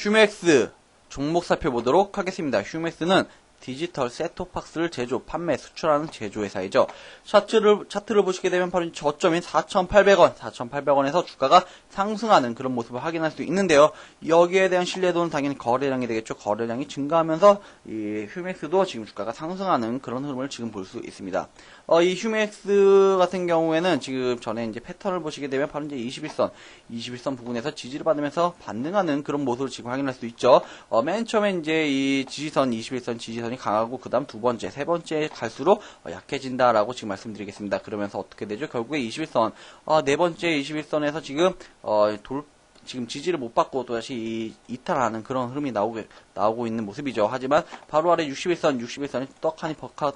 휴맥스 종목 살펴보도록 하겠습니다. 휴맥스는 디지털 셋톱박스를 제조, 판매, 수출하는 제조회사이죠. 차트를, 차트를 보시게 되면 바로 저점인 4,800원, 4,800원에서 주가가 상승하는 그런 모습을 확인할 수 있는데요. 여기에 대한 신뢰도는 당연히 거래량이 되겠죠. 거래량이 증가하면서 이 휴맥스도 지금 주가가 상승하는 그런 흐름을 지금 볼 수 있습니다. 어, 이 휴맥스 같은 경우에는 지금 전에 이제 패턴을 보시게 되면 바로 이제 21선, 21선 부분에서 지지를 받으면서 반등하는 그런 모습을 지금 확인할 수 있죠. 어, 맨 처음에 이제 이 지지선, 21선 지지선 이 강하고 그 다음 두 번째, 세 번째 갈수록 어, 약해진다라고 지금 말씀드리겠습니다. 그러면서 어떻게 되죠? 결국에 21선, 어, 네 번째 21선에서 지금 어, 돌 지금 지지를 못 받고 또 다시 이, 이탈하는 그런 흐름이 나오게, 나오고 있는 모습이죠. 하지만 바로 아래 61선, 61선이 떡하니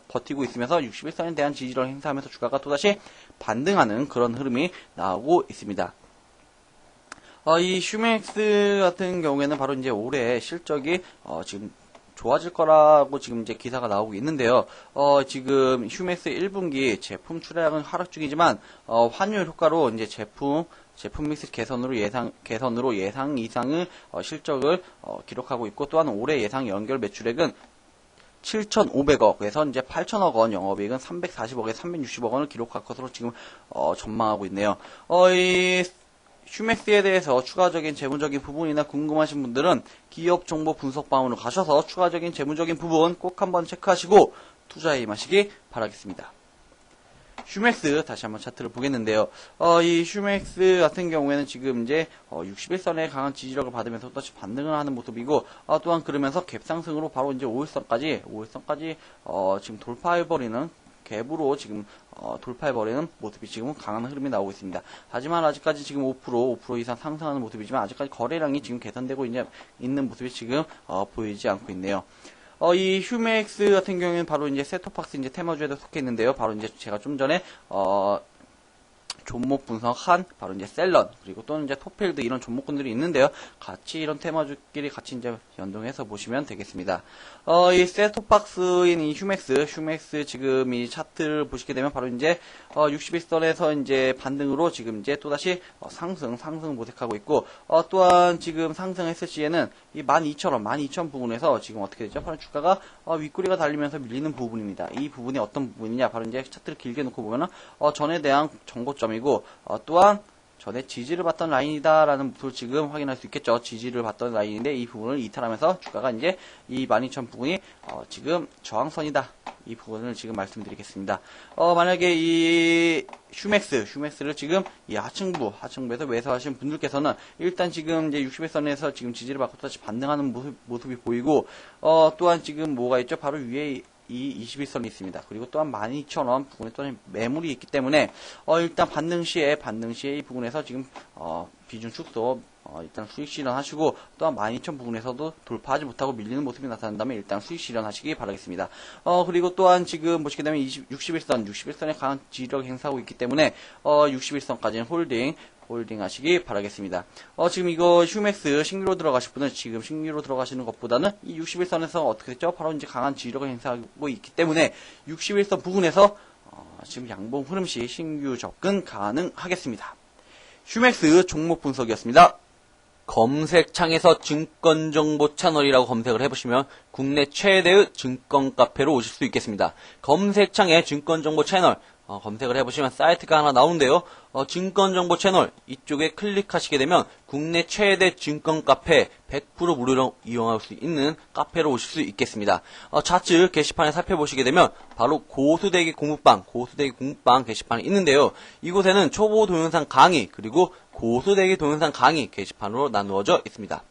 버티고 있으면서 61선에 대한 지지를 행사하면서 주가가 또다시 반등하는 그런 흐름이 나오고 있습니다. 어, 이 슈맥스 같은 경우에는 바로 이제 올해 실적이 어, 지금 좋아질 거라고 지금 이제 기사가 나오고 있는데요. 어, 지금 휴맥스 1분기 제품 출하량은 하락 중이지만 어, 환율 효과로 이제 제품 제품 믹스 개선으로 예상 개선으로 예상 이상의 어, 실적을 어, 기록하고 있고 또한 올해 예상 연결 매출액은 7,500억에서 이제 8천억 원, 영업이익은 340억에 360억 원을 기록할 것으로 지금 어, 전망하고 있네요. 어, 이 휴맥스에 대해서 추가적인 재무적인 부분이나 궁금하신 분들은 기업 정보 분석 방으로 가셔서 추가적인 재무적인 부분 꼭 한번 체크하시고 투자에 임하시기 바라겠습니다. 휴맥스 다시 한번 차트를 보겠는데요. 어, 이 휴맥스 같은 경우에는 지금 이제 어, 61선의 강한 지지력을 받으면서 다시 반등을 하는 모습이고 어, 또한 그러면서 갭 상승으로 바로 이제 5일선까지 5일선까지 어, 지금 돌파해버리는 갭으로 지금 어, 돌파해버리는 모습이 지금 강한 흐름이 나오고 있습니다. 하지만 아직까지 지금 5% 5% 이상 상승하는 모습이지만 아직까지 거래량이 지금 개선되고 이제 있는 모습이 지금 어, 보이지 않고 있네요. 어, 이 휴맥스 같은 경우에는 바로 이제 세토박스 이제 테마주에도 속해 있는데요. 바로 이제 제가 좀 전에 어, 종목 분석한 바로 이제 셀런 그리고 또는 이제 토필드 이런 종목군들이 있는데요. 같이 이런 테마주끼리 같이 이제 연동해서 보시면 되겠습니다. 어, 이 셋톱박스인 이 휴맥스, 휴맥스 지금 이 차트를 보시게 되면 바로 이제 어, 61선에서 이제 반등으로 지금 이제 또다시 어, 상승, 상승 모색하고 있고 어, 또한 지금 상승했을 시에는 이 12,000원, 12,000 부분에서 지금 어떻게 되죠? 바로 주가가 어, 윗꼬리가 달리면서 밀리는 부분입니다. 이 부분이 어떤 부분이냐? 바로 이제 차트를 길게 놓고 보면은 어, 전에 대한 정고점이 고 어, 또한 전에 지지를 받던 라인이다라는 모습을 지금 확인할 수 있겠죠. 지지를 받던 라인인데 이 부분을 이탈하면서 주가가 이제 이 12,000 부분이 어, 지금 저항선이다. 이 부분을 지금 말씀드리겠습니다. 어, 만약에 이 휴맥스, 휴맥스를 지금 이 하층부, 하층부에서 매수하신 분들께서는 일단 지금 이제 60일선에서 지금 지지를 받고 다시 반등하는 모습, 모습이 보이고, 어, 또한 지금 뭐가 있죠? 바로 위에 이 21선이 있습니다. 그리고 또한 12,000원 부분에 또한 매물이 있기 때문에 어, 일단 반등 시에 반등 시에 이 부분에서 지금 어, 비중 축소 어, 일단 수익 실현하시고 또한 12,000 부분에서도 돌파하지 못하고 밀리는 모습이 나타난다면 일단 수익 실현하시기 바라겠습니다. 어, 그리고 또한 지금 보시게 되면 20, 61선, 61선에 강한 지지력 행사하고 있기 때문에 어, 61선까지는 홀딩 홀딩 하시기 바라겠습니다. 어, 지금 이거 휴맥스 신규로 들어가실 분은 지금 신규로 들어가시는 것보다는 이 61선에서 어떻게 됐죠? 바로 이제 강한 지지력을 행사하고 있기 때문에 61선 부분에서 어, 지금 양봉 흐름 시 신규 접근 가능하겠습니다. 휴맥스 종목 분석이었습니다. 검색창에서 증권정보 채널이라고 검색을 해보시면 국내 최대의 증권 카페로 오실 수 있겠습니다. 검색창에 증권정보 채널 어, 검색을 해보시면 사이트가 하나 나오는데요. 어, 증권정보 채널 이쪽에 클릭하시게 되면 국내 최대 증권 카페 100% 무료로 이용할 수 있는 카페로 오실 수 있겠습니다. 어, 좌측 게시판에 살펴보시게 되면 바로 고수대기 공부방, 고수대기 공부방 게시판이 있는데요. 이곳에는 초보 동영상 강의 그리고 고수대기 동영상 강의 게시판으로 나누어져 있습니다.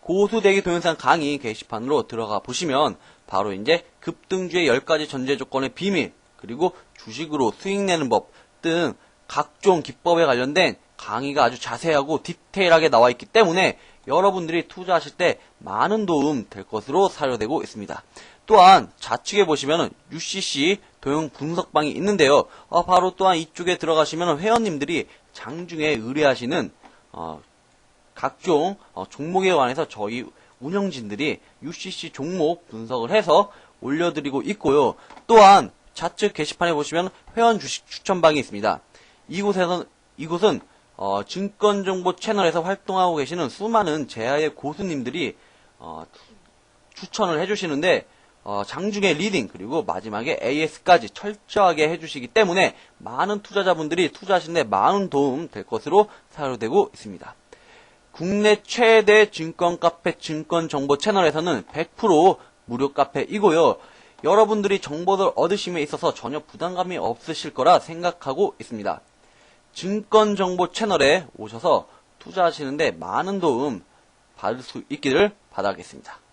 고수대기 동영상 강의 게시판으로 들어가 보시면 바로 이제 급등주의 10가지 전제 조건의 비밀 그리고 주식으로 수익 내는 법 등 각종 기법에 관련된 강의가 아주 자세하고 디테일하게 나와 있기 때문에 여러분들이 투자하실 때 많은 도움 될 것으로 사료되고 있습니다. 또한 좌측에 보시면 UCC 도형 분석방이 있는데요. 어, 바로 또한 이쪽에 들어가시면 회원님들이 장중에 의뢰하시는 어, 각종 어, 종목에 관해서 저희 운영진들이 UCC 종목 분석을 해서 올려드리고 있고요. 또한 좌측 게시판에 보시면 회원 주식 추천방이 있습니다. 이곳에서 이곳은 어, 증권정보 채널에서 활동하고 계시는 수많은 제아의 고수님들이 어, 추천을 해주시는데 어, 장중에 리딩 그리고 마지막에 AS까지 철저하게 해주시기 때문에 많은 투자자분들이 투자하시는데 많은 도움 될 것으로 사료되고 있습니다. 국내 최대 증권 카페 증권 정보 채널에서는 100% 무료 카페이고요. 여러분들이 정보를 얻으심에 있어서 전혀 부담감이 없으실 거라 생각하고 있습니다. 증권 정보 채널에 오셔서 투자하시는데 많은 도움 받을 수 있기를 바라겠습니다.